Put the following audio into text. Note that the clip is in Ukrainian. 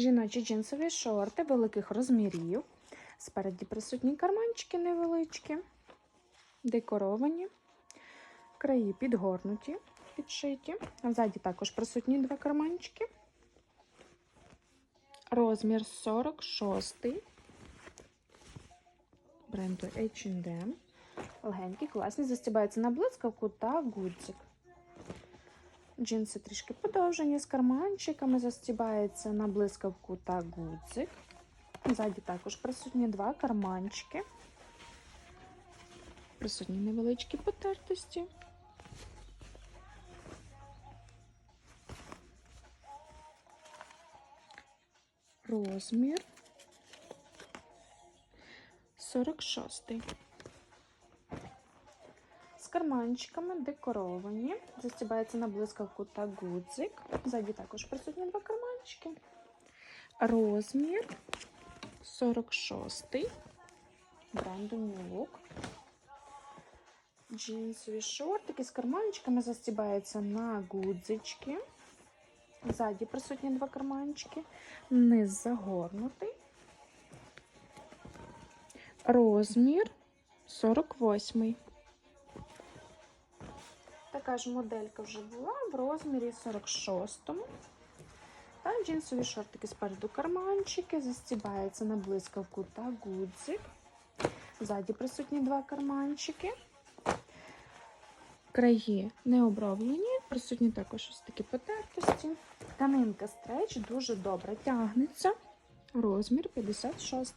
Жіночі джинсові шорти великих розмірів. Спереді присутні карманчики невеличкі, декоровані, краї підгорнуті, підшиті. Ззаді також присутні два карманчики. Розмір 46 бренду H&M. Легенький, класний, застібається на блискавку та гудзик. Джинси трішки подовжені з карманчиками, застібається на блискавку та гудзик. Ззаді також присутні два карманчики. Присутні невеличкі потертості. Розмір 46. Карманчиками декоровані. Застібається на блискавку та гудзик. Ззаді також присутні два карманчики. Розмір 46. Бренду New Look. Джинсові шортики з карманчиками застібається на гудзички. Ззаді присутні два карманчики. Низ загорнутий. Розмір 48. Така ж моделька вже була в розмірі 46. Та джинсові шортики спереду карманчики, застібається на блискавку та гудзик. Ззаді присутні два карманчики. Краї не оброблені, присутні також ось такі потертості. Тканинка стреч дуже добре тягнеться. Розмір 56.